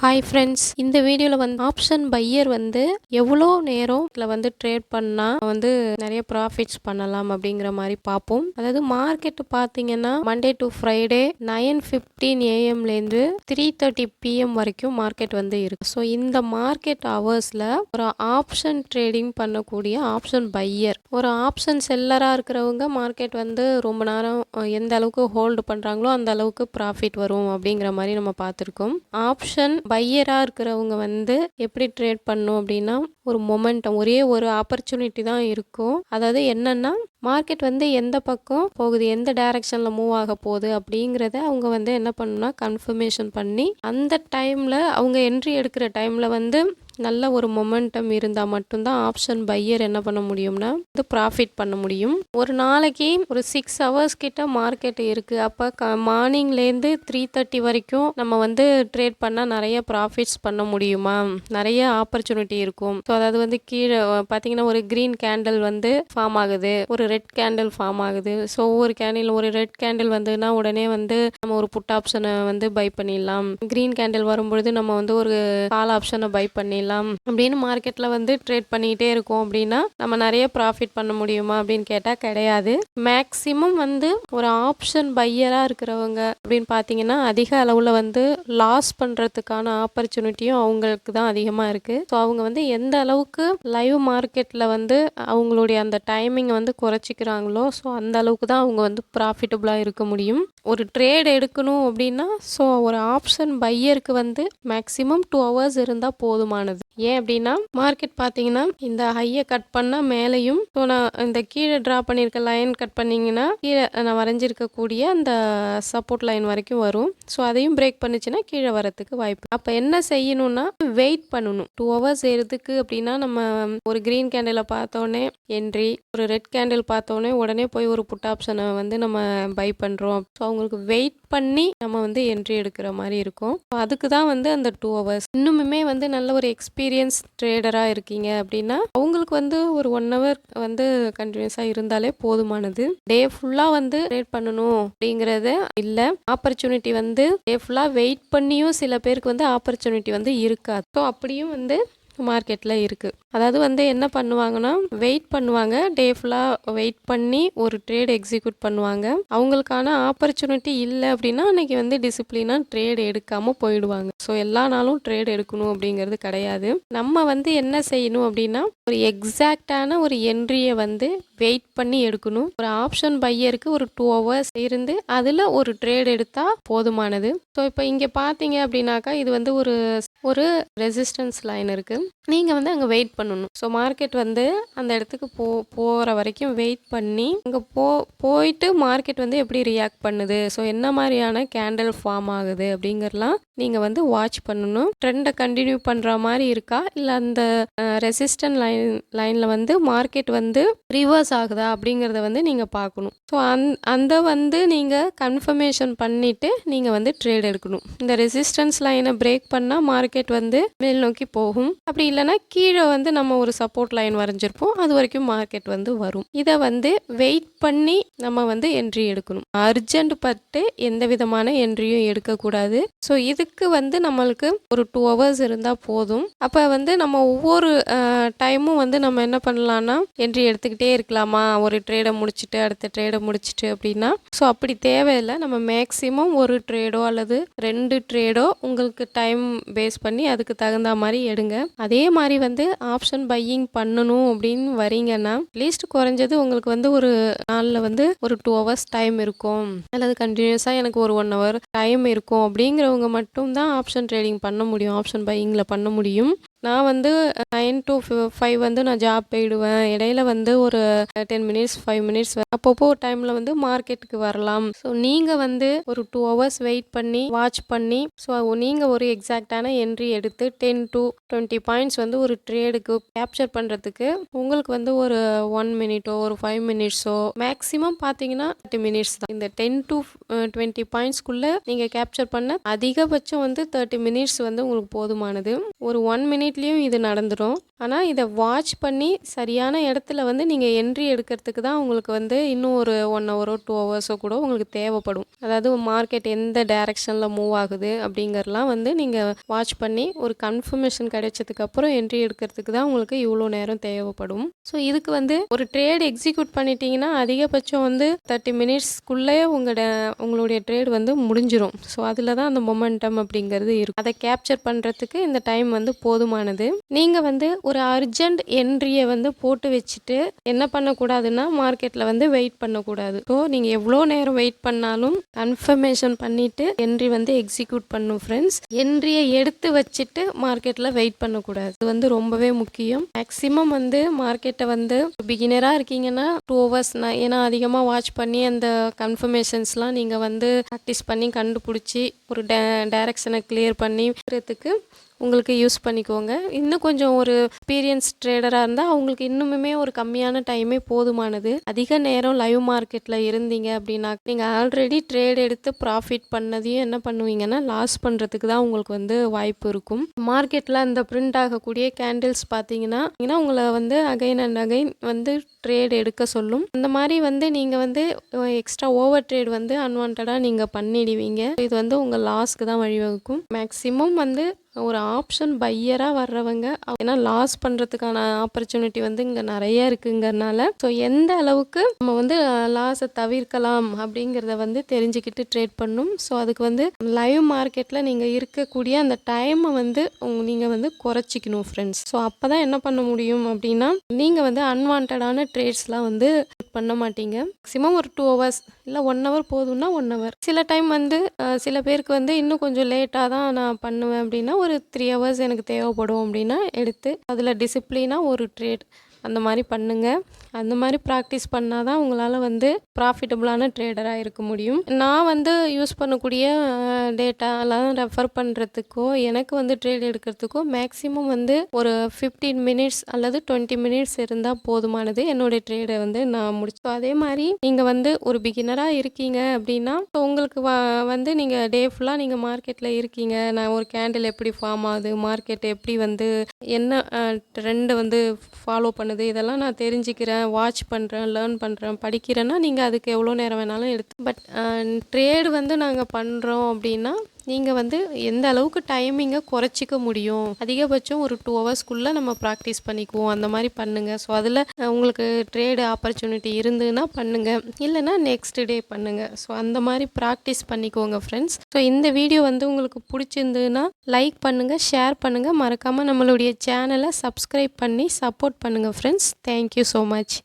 Hi friends இந்த வீடியோவில் வந்து ஆப்ஷன் பையர் வந்து எவ்வளோ நேரம் இதில் வந்து ட்ரேட் பண்ணால் வந்து நிறைய ப்ராஃபிட்ஸ் பண்ணலாம் அப்படிங்கிற மாதிரி பார்ப்போம். அதாவது மார்க்கெட் பார்த்தீங்கன்னா Monday to Friday nine fifteen ஏஎம்லேருந்து three thirty PM வரைக்கும் மார்க்கெட் வந்து இருக்கு. ஸோ இந்த மார்க்கெட் ஹவர்ஸில் ஒரு ஆப்ஷன் ட்ரேடிங் பண்ணக்கூடிய ஆப்ஷன் பையர் ஒரு ஆப்ஷன் செல்லராக இருக்கிறவங்க மார்க்கெட் வந்து ரொம்ப நேரம் எந்த அளவுக்கு ஹோல்டு பண்ணுறாங்களோ அந்த அளவுக்கு ப்ராஃபிட் வரும் அப்படிங்கிற மாதிரி நம்ம பார்த்துருக்கோம். ஆப்ஷன் பையராக இருக்கிறவங்க வந்து எப்படி ட்ரேட் பண்ணும் அப்படின்னா ஒரு மொமெண்டம் ஒரே ஒரு ஆப்பர்ச்சுனிட்டி தான் இருக்கும். அதாவது என்னன்னா மார்க்கெட் வந்து எந்த பக்கம் போகுது எந்த டைரக்ஷனில் மூவ் ஆக போகுது அப்படிங்கிறத அவங்க வந்து என்ன பண்ணணும்னா கன்ஃபர்மேஷன் பண்ணி அந்த டைமில் அவங்க என்ட்ரி எடுக்கிற டைமில் வந்து நல்ல ஒரு மொமெண்டம் இருந்தால் மட்டும்தான் ஆப்ஷன் பையர் என்ன பண்ண முடியும்னா வந்து ப்ராஃபிட் பண்ண முடியும். ஒரு நாளைக்கு ஒரு சிக்ஸ் ஹவர்ஸ் கிட்ட மார்க்கெட் இருக்குது அப்போ க மார்னிங்லேருந்து த்ரீ தேர்ட்டி வரைக்கும் நம்ம வந்து ட்ரேட் பண்ணால் நிறைய ப்ராஃபிட்ஸ் பண்ண முடியுமா? நிறைய ஆப்பர்ச்சுனிட்டி இருக்கும். ஸோ அதாவது வந்து கீழே பார்த்தீங்கன்னா ஒரு க்ரீன் கேண்டில் வந்து ஃபார்ம் ஆகுது. ஒரு ரெட் கேண்டில் ஃபார்ம் ஆகுது. ஸோ ஒவ்வொரு கேண்டில் ஒரு ரெட் கேண்டில் வந்துன்னா உடனே வந்து நம்ம ஒரு புட் ஆப்ஷனை வந்து பை பண்ணிடலாம். க்ரீன் கேண்டில் வரும்பொழுது நம்ம வந்து ஒரு கால் ஆப்ஷனை பை பண்ணிடலாம். அப்படின்னு மார்க்கெட்டில் வந்து ட்ரேட் பண்ணிக்கிட்டே இருக்கோம் அப்படின்னா நம்ம நிறைய ப்ராஃபிட் பண்ண முடியுமா அப்படின்னு கேட்டால் கிடையாது. மேக்ஸிமம் வந்து ஒரு ஆப்ஷன் பையராக இருக்கிறவங்க அப்படின்னு பார்த்தீங்கன்னா அதிக அளவில் வந்து லாஸ் பண்ணுறதுக்கான ஆப்பர்ச்சுனிட்டியும் அவங்களுக்கு தான் அதிகமாக இருக்குது ஸோ அவங்க வந்து எந்த அளவுக்கு லைவ் மார்க்கெட்டில் வந்து அவங்களுடைய அந்த டைமிங்கை வந்து குறைச்சிக்கிறாங்களோ ஸோ அந்த அளவுக்கு தான் அவங்க வந்து ப்ராஃபிட்டபுளாக இருக்க முடியும். ஒரு ட்ரேட் எடுக்கணும் அப்படின்னா ஸோ ஒரு ஆப்ஷன் பையருக்கு வந்து மேக்ஸிமம் டூ ஹவர்ஸ் இருந்தால் போதுமானது. ஏன் அப்படின்னா மார்க்கெட் பார்த்தீங்கன்னா இந்த ஹையை கட் பண்ணால் மேலேயும் ஸோ நான் இந்த கீழே ட்ரா பண்ணியிருக்க லைன் கட் பண்ணிங்கன்னா கீழே நான் வரைஞ்சிருக்கக்கூடிய அந்த சப்போர்ட் லைன் வரைக்கும் வரும். ஸோ அதையும் பிரேக் பண்ணிச்சுன்னா கீழே வரத்துக்கு வாய்ப்பு. அப்போ என்ன செய்யணும்னா வெயிட் பண்ணணும். டூ ஹவர்ஸ் ஏறதுக்கு அப்படின்னா நம்ம ஒரு க்ரீன் கேண்டிலை பார்த்தோன்னே என்ட்ரி ஒரு ரெட் கேண்டில் பார்த்தோன்னே உடனே போய் ஒரு புட் ஆப்ஷனை வந்து நம்ம பை பண்ணுறோம் ஸோ அவங்களுக்கு வெயிட் பண்ணி நம்ம வந்து என்ட்ரி எடுக்கிற மாதிரி இருக்கும். அதுக்கு தான் வந்து அந்த டூ ஹவர்ஸ் இன்னுமுமே வந்து நல்ல ஒரு எக்ஸ்பீரியன்ஸ் ட்ரேடராக இருக்கீங்க அப்படின்னா அவங்களுக்கு வந்து ஒரு ஒன் ஹவர் வந்து கண்டினியூஸாக இருந்தாலே போதுமானது. டே ஃபுல்லாக வந்து ட்ரேட் பண்ணணும் அப்படிங்கிறத இல்லை ஆப்பர்ச்சுனிட்டி வந்து டே ஃபுல்லாக வெயிட் பண்ணியும் சில பேருக்கு வந்து ஆப்பர்ச்சுனிட்டி வந்து இருக்காது. ஸோ அப்படியும் வந்து மார்க்கெட்டில் இருக்குது அதாவது வந்து என்ன பண்ணுவாங்கன்னா வெயிட் பண்ணுவாங்க. டே ஃபுல்லாக வெயிட் பண்ணி ஒரு ட்ரேட் எக்ஸிக்யூட் பண்ணுவாங்க. அவங்களுக்கான ஆப்பர்ச்சுனிட்டி இல்லை அப்படின்னா அன்றைக்கி வந்து டிசிப்ளினாக ட்ரேட் எடுக்காமல் போயிடுவாங்க. ஸோ எல்லா நாளும் ட்ரேட் எடுக்கணும் அப்படிங்கிறது கிடையாது. நம்ம வந்து என்ன செய்யணும் அப்படின்னா ஒரு எக்ஸாக்டான ஒரு என்ட்ரியை வந்து வெயிட் பண்ணி எடுக்கணும். ஒரு ஆப்ஷன் பையருக்கு ஒரு டூ ஹவர்ஸ் இருந்து அதில் ஒரு ட்ரேட் எடுத்தால் போதுமானது. ஸோ இப்போ இங்கே பார்த்தீங்க அப்படின்னாக்கா இது வந்து ஒரு ஒரு ரெசிஸ்டன்ஸ் லைன் இருக்குது நீங்கள் வந்து அங்கே வெயிட் பண்ணணும். ஸோ மார்க்கெட் வந்து அந்த இடத்துக்கு போ போகிற வரைக்கும் வெயிட் பண்ணி அங்கே போ போயிட்டு மார்க்கெட் வந்து எப்படி ரியாக்ட் பண்ணுது? ஸோ என்ன மாதிரியான கேண்டில் ஃபார்ம் ஆகுது? அப்படிங்கிறலாம் நீங்கள் வந்து வாட்ச் பண்ணணும். ட்ரெண்டை கண்டினியூ பண்ணுற மாதிரி இருக்கா? இல்லை அந்த ரெசிஸ்டன் லைன் லைனில் வந்து மார்க்கெட் வந்து ரிவர்ஸ் ஆகுதா? அப்படிங்கிறத வந்து நீங்கள் பார்க்கணும். ஸோ அந் அந்த வந்து நீங்கள் கன்ஃபர்மேஷன் பண்ணிவிட்டு நீங்கள் வந்து ட்ரேட் எடுக்கணும். இந்த ரெசிஸ்டன்ஸ் லைனை பிரேக் பண்ணால் மார்க்கெட் வந்து மேல் நோக்கி போகும். அப்படி இல்லைன்னா கீழே வந்து நம்ம ஒரு சப்போர்ட் லைன் வரைஞ்சிருப்போம். அது வரைக்கும் மார்க்கெட் வந்து வரும். இதை வந்து வெயிட் பண்ணி நம்ம வந்து என்ட்ரி எடுக்கணும். அர்ஜென்ட் பட்டு எந்த விதமான என்ட்ரியும் எடுக்கக்கூடாது. ஸோ அதுக்கு வந்து நம்மளுக்கு ஒரு டூ ஹவர்ஸ் இருந்தால் போதும். அப்போ வந்து நம்ம ஒவ்வொரு டைமும் வந்து நம்ம என்ன பண்ணலான்னா என்ட்ரி எடுத்துக்கிட்டே இருக்கலாமா? ஒரு ட்ரேடை முடிச்சுட்டு அடுத்த ட்ரேடை முடிச்சுட்டு அப்படின்னா ஸோ அப்படி தேவையில்லை. நம்ம மேக்ஸிமம் ஒரு ட்ரேடோ அல்லது ரெண்டு ட்ரேடோ உங்களுக்கு டைம் பேஸ் பண்ணி அதுக்கு தகுந்த மாதிரி எடுங்க. அதே மாதிரி வந்து ஆப்ஷன் பையிங் பண்ணணும் அப்படின்னு வரீங்கன்னா அட்லீஸ்ட் குறைஞ்சது உங்களுக்கு வந்து ஒரு நாளில் வந்து ஒரு டூ ஹவர்ஸ் டைம் இருக்கும். அல்லது கண்டினியூஸாக எனக்கு ஒரு ஒன் ஹவர் டைம் இருக்கும். அப்படிங்கிறவங்க மட்டும் மட்டும்தான் ஆப்ஷன் ட்ரேடிங் பண்ண முடியும் ஆப்ஷன் பையிங்கில் பண்ண முடியும். நான் வந்து நைன் டு ஃபைவ் வந்து நான் ஜாப் போயிடுவேன். இடையில வந்து ஒரு டென் மினிட்ஸ் ஃபைவ் மினிட்ஸ் அப்பப்போ டைமில் வந்து மார்க்கெட்டுக்கு வரலாம். ஸோ நீங்கள் வந்து ஒரு டூ ஹவர்ஸ் வெயிட் பண்ணி வாட்ச் பண்ணி ஸோ நீங்கள் ஒரு எக்ஸாக்டான என்ட்ரி எடுத்து டென் டு டுவெண்ட்டி பாயிண்ட்ஸ் வந்து ஒரு ட்ரேடுக்கு கேப்சர் பண்ணுறதுக்கு உங்களுக்கு வந்து ஒரு ஒன் மினிட்டோ ஒரு ஃபைவ் மினிட்ஸோ மேக்ஸிமம் பார்த்தீங்கன்னா தேர்ட்டி மினிட்ஸ் தான். இந்த டென் டு டுவெண்ட்டி பாயிண்ட்ஸ்க்குள்ளே நீங்கள் கேப்சர் பண்ண அதிகபட்சம் வந்து தேர்ட்டி மினிட்ஸ் வந்து உங்களுக்கு போதுமானது. ஒரு ஒன் மினிட் மினிட்லேயும் இது நடந்துடும் ஆனால் இதை வாட்ச் பண்ணி சரியான இடத்துல வந்து நீங்கள் என்ட்ரி எடுக்கிறதுக்கு தான் உங்களுக்கு வந்து இன்னும் ஒரு ஒன் ஹவரோ டூ ஹவர்ஸோ கூட உங்களுக்கு தேவைப்படும். அதாவது மார்க்கெட் எந்த டைரெக்ஷனில் மூவ் ஆகுது அப்படிங்கிறலாம் வந்து நீங்கள் வாட்ச் பண்ணி ஒரு கன்ஃபர்மேஷன் கிடைச்சதுக்கப்புறம் என்ட்ரி எடுக்கிறதுக்கு தான் உங்களுக்கு இவ்வளோ நேரம் தேவைப்படும். ஸோ இதுக்கு வந்து ஒரு ட்ரேட் எக்ஸிக்யூட் பண்ணிட்டீங்கன்னா அதிகபட்சம் வந்து தேர்ட்டி மினிட்ஸ்க்குள்ளே உங்களோட உங்களுடைய ட்ரேட் வந்து முடிஞ்சிடும் ஸோ அதில் தான் அந்த மொமெண்டம் அப்படிங்கிறது இருக்கும். அதை கேப்சர் பண்ணுறதுக்கு இந்த டைம் வந்து போதுமான முக்கியமானது நீங்கள் வந்து ஒரு அர்ஜென்ட் என்ட்ரியை வந்து போட்டு வச்சுட்டு என்ன பண்ணக்கூடாதுன்னா மார்க்கெட்டில் வந்து வெயிட் பண்ணக்கூடாது. ஸோ நீங்கள் எவ்வளோ நேரம் வெயிட் பண்ணாலும் கன்ஃபர்மேஷன் பண்ணிவிட்டு என்ட்ரி வந்து எக்ஸிக்யூட் பண்ணும் ஃப்ரெண்ட்ஸ் என்ட்ரியை எடுத்து வச்சுட்டு மார்க்கெட்டில் வெயிட் பண்ணக்கூடாது. இது வந்து ரொம்பவே முக்கியம். மேக்ஸிமம் வந்து மார்க்கெட்டை வந்து பிகினராக இருக்கீங்கன்னா டூ ஹவர்ஸ் நான் ஏன்னா அதிகமாக வாட்ச் பண்ணி அந்த கன்ஃபர்மேஷன்ஸ்லாம் நீங்கள் வந்து ப்ராக்டிஸ் பண்ணி கண்டுபிடிச்சி ஒரு டே டைரக்ஷனை கிளியர் பண்ணிக்கிறதுக்கு உங்களுக்கு யூஸ் பண்ணிக்கோங்க. இன்னும் கொஞ்சம் ஒரு எக்ஸ்பீரியன்ஸ் ட்ரேடராக இருந்தால் அவங்களுக்கு இன்னுமுமே ஒரு கம்மியான டைமே போதுமானது. அதிக நேரம் லைவ் மார்க்கெட்டில் இருந்தீங்க அப்படின்னா நீங்கள் ஆல்ரெடி ட்ரேட் எடுத்து ப்ராஃபிட் பண்ணதையும் என்ன பண்ணுவீங்கன்னா லாஸ் பண்ணுறதுக்கு தான் உங்களுக்கு வந்து வாய்ப்பு இருக்கும். மார்க்கெட்டில் அந்த பிரிண்ட் ஆகக்கூடிய கேண்டில்ஸ் பார்த்தீங்கன்னா ஏன்னா உங்களை வந்து அகைன் அண்ட் அகைன் வந்து ட்ரேட் எடுக்க சொல்லும். அந்த மாதிரி வந்து நீங்கள் வந்து எக்ஸ்ட்ரா ஓவர் ட்ரேட் வந்து அன்வான்டாக நீங்கள் பண்ணிடுவீங்க. இது வந்து உங்கள் லாஸ்க்கு தான் வழிவகுக்கும். மேக்ஸிமம் வந்து ஒரு ஆப்ஷன் பையராக வர்றவங்க ஏன்னா லாஸ் பண்ணுறதுக்கான ஆப்பர்ச்சுனிட்டி வந்து இங்கே நிறைய இருக்குங்கிறனால ஸோ எந்த அளவுக்கு நம்ம வந்து லாஸை தவிர்க்கலாம் அப்படிங்கிறத வந்து தெரிஞ்சுக்கிட்டு ட்ரேட் பண்ணும். ஸோ அதுக்கு வந்து லைவ் மார்க்கெட்டில் நீங்கள் இருக்கக்கூடிய அந்த டைமை வந்து நீங்கள் வந்து குறைச்சிக்கணும் ஃப்ரெண்ட்ஸ் ஸோ அப்போ தான் என்ன பண்ண முடியும் அப்படின்னா நீங்கள் வந்து அன்வான்டான ட்ரேட்ஸ்லாம் வந்து பண்ண மாட்டீங்க. மேக்ஸிமம் ஒரு டூ ஹவர்ஸ் இல்லை ஒன் ஹவர் போதும்னா ஒன் ஹவர் சில டைம் வந்து சில பேருக்கு வந்து இன்னும் கொஞ்சம் லேட்டாக தான் நான் பண்ணுவேன் அப்படின்னா ஒரு த்ரீ ஹவர்ஸ் எனக்கு தேவைப்படும் அப்படின்னா எடுத்து அதில் டிசிப்ளினாக ஒரு ட்ரேட் அந்த மாதிரி பண்ணுங்கள் அந்த மாதிரி ப்ராக்டிஸ் பண்ணால் தான் உங்களால் வந்து ப்ராஃபிட்டபுளான ட்ரேடராக இருக்க முடியும். நான் வந்து யூஸ் பண்ணக்கூடிய டேட்டாலாம் ரெஃபர் பண்ணுறதுக்கோ எனக்கு வந்து ட்ரேட் எடுக்கிறதுக்கோ மேக்ஸிமம் வந்து ஒரு ஃபிஃப்டீன் மினிட்ஸ் அல்லது டுவெண்ட்டி மினிட்ஸ் இருந்தால் போதுமானது என்னுடைய ட்ரேடை வந்து நான் முடிச்சோம் அதே மாதிரி நீங்கள் வந்து ஒரு பிகினராக இருக்கீங்க அப்படின்னா உங்களுக்கு வந்து நீங்கள் டே ஃபுல்லாக நீங்கள் மார்க்கெட்டில் இருக்கீங்க. நான் ஒரு கேண்டில் எப்படி ஃபார்ம் ஆகுது? மார்க்கெட் எப்படி வந்து என்ன ட்ரெண்டை வந்து ஃபாலோ பண்ணுது? இதெல்லாம் நான் தெரிஞ்சுக்கிறேன் வாட்ச் பண்ணுறேன் லேர்ன் பண்ணுறேன் படிக்கிறேன்னா நீங்கள் அதுக்கு எவ்வளோ நேரம் வேணாலும் எடுத்து பட் ட்ரேடு வந்து நாங்கள் பண்ணுறோம் அப்படின்னா நீங்கள் வந்து எந்த அளவுக்கு டைமிங்கை குறைச்சிக்க முடியும்? அதிகபட்சம் ஒரு டூ ஹவர்ஸ்க்குள்ளே நம்ம ப்ராக்டிஸ் பண்ணிக்குவோம். அந்த மாதிரி பண்ணுங்கள் ஸோ அதில் உங்களுக்கு ட்ரேடு ஆப்பர்ச்சுனிட்டி இருந்ததுன்னா பண்ணுங்கள் இல்லைனா நெக்ஸ்ட் டே பண்ணுங்கள் ஸோ அந்த மாதிரி ப்ராக்டிஸ் பண்ணிக்கோங்க ஃப்ரெண்ட்ஸ் ஸோ இந்த வீடியோ வந்து உங்களுக்கு பிடிச்சிருந்ததுன்னா லைக் பண்ணுங்கள் ஷேர் பண்ணுங்கள் மறக்காமல் நம்மளுடைய சேனலை சப்ஸ்கிரைப் பண்ணி சப்போர்ட் பண்ணுங்கள் ஃப்ரெண்ட்ஸ் தேங்க்யூ ஸோ மச்